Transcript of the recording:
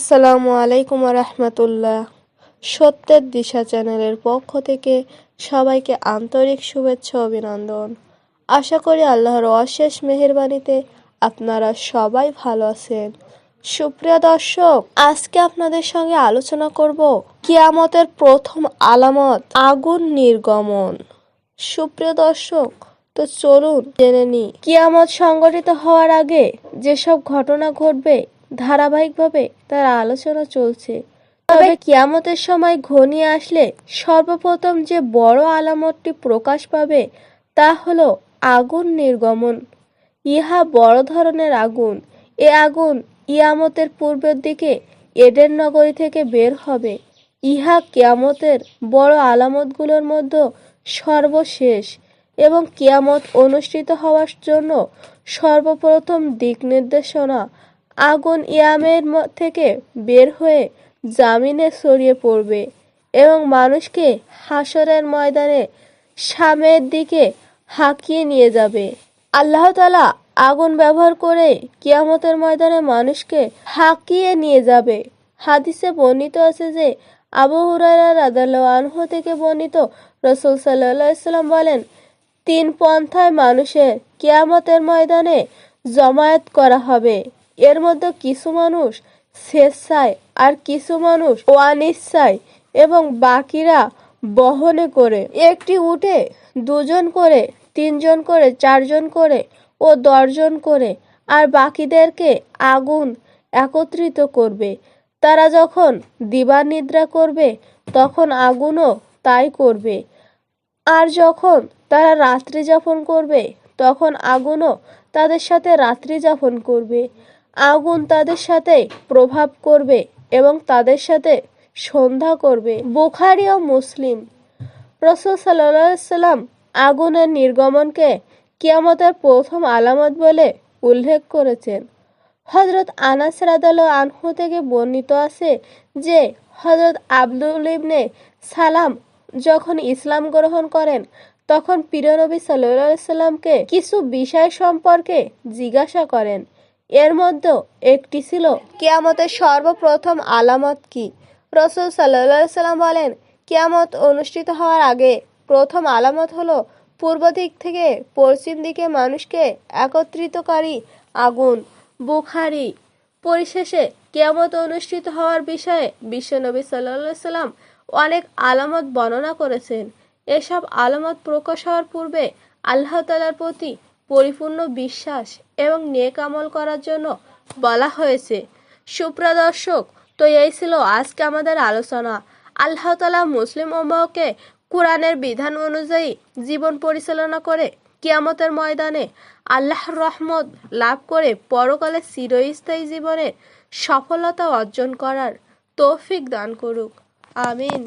আসসালামু আলাইকুম রহমতুল্লাহ সত্যের দিশা চ্যানেলের পক্ষ থেকে সবাইকে আন্তরিক শুভেচ্ছা অভিনন্দন। আশা করি আল্লাহর অশেষ মেহেরবানিতে আপনারা সবাই ভালো আছেন। সুপ্রিয় দর্শক, আজকে আপনাদের সঙ্গে আলোচনা করব কিয়ামতের প্রথম আলামত, আগুন নির্গমন। সুপ্রিয় দর্শক, তো চলুন জেনে নি কিয়ামত সংগঠিত হওয়ার আগে যেসব ঘটনা ঘটবে ধারাবাহিকভাবে তার আলোচনা চলছে। তবে কিয়ামতের সময় ঘনিয়ে আসলে সর্বপ্রথম যে বড় আলামতটি প্রকাশ পাবে তা হলো আগুন নির্গমন। ইহা বড় ধরনের আগুন। এ আগুন ইয়ামতের পূর্বের দিকে এডেন নগরী থেকে বের হবে। ইহা কিয়ামতের বড় আলামতগুলোর মধ্যে সর্বশেষ এবং কিয়ামত অনুষ্ঠিত হওয়ার জন্য সর্বপ্রথম দিক নির্দেশনা আগুন ইয়ামের থেকে বের হয়ে জামিনে ছড়িয়ে পড়বে এবং মানুষকে হাসরের ময়দানে সামের দিকে হাঁকিয়ে নিয়ে যাবে। আল্লাহ তালা আগুন ব্যবহার করে কিয়ামতের ময়দানে মানুষকে হাঁকিয়ে নিয়ে যাবে। হাদিসে বর্ণিত আছে যে, আবু রাদাল্লাহ আনহু থেকে বর্ণিত রসুল সাল্লাম বলেন, তিন পন্থায় মানুষের কিয়ামতের ময়দানে জমায়েত করা হবে। এর মধ্যে কিছু মানুষ স্বেচ্ছায় আর কিছু মানুষ অনিচ্ছায় এবং বাকিরা বহনে করে। একটি উঠে দুজন করে, তিনজন করে, চারজন করে ও দশজন করে আর বাকিদেরকে আগুন একত্রিত করবে। তারা যখন দিবার নিদ্রা করবে, তখন আগুনও তাই করবে। আর যখন তারা রাত্রি যাপন করবে, তখন আগুনও তাদের সাথে রাত্রি যাপন করবে। আগুন তাদের সাথে প্রভাব করবে এবং তাদের সাথে সন্ধ্যা করবে। বুখারি ও মুসলিম রসুল সাল্লাম আগুনের নির্গমনকে কিয়ামতের প্রথম আলামত বলে উল্লেখ করেছেন। হজরত আনাস রাদাল আনহু থেকে বর্ণিত আছে যে হজরত আব্দুল ইবনে সালাম যখন ইসলাম গ্রহণ করেন, তখন প্রিয়নবী সাল্লাহ সাল্লামকে কিছু বিষয় সম্পর্কে জিজ্ঞাসা করেন। এর মধ্যে একটি ছিল কিয়ামতের সর্বপ্রথম আলামত কি? রসুল সাল্লাহ সাল্লাম বলেন, কিয়ামত অনুষ্ঠিত হওয়ার আগে প্রথম আলামত হলো পূর্ব দিক থেকে পশ্চিম দিকে মানুষকে একত্রিতকারী আগুন। বুখারি পরিশেষে কিয়ামত অনুষ্ঠিত হওয়ার বিষয়ে বিশ্বনবী সাল্লা সাল্লাম অনেক আলামত বর্ণনা করেছেন। এসব আলামত প্রকাশ হওয়ার পূর্বে আল্লাহ তালার প্রতি পরিপূর্ণ বিশ্বাস এবং নেক আমল করার জন্য বলা হয়েছে। সুপ্রদর্শক, তো এই ছিল আজকে আমাদের আলোচনা। আল্লাহ তালা মুসলিম উম্মাহকে কোরআনের বিধান অনুযায়ী জীবন পরিচালনা করে কিয়ামতের ময়দানে আল্লাহর রহমত লাভ করে পরকালে চিরস্থায়ী জীবনে সফলতা অর্জন করার তৌফিক দান করুক। আমিন।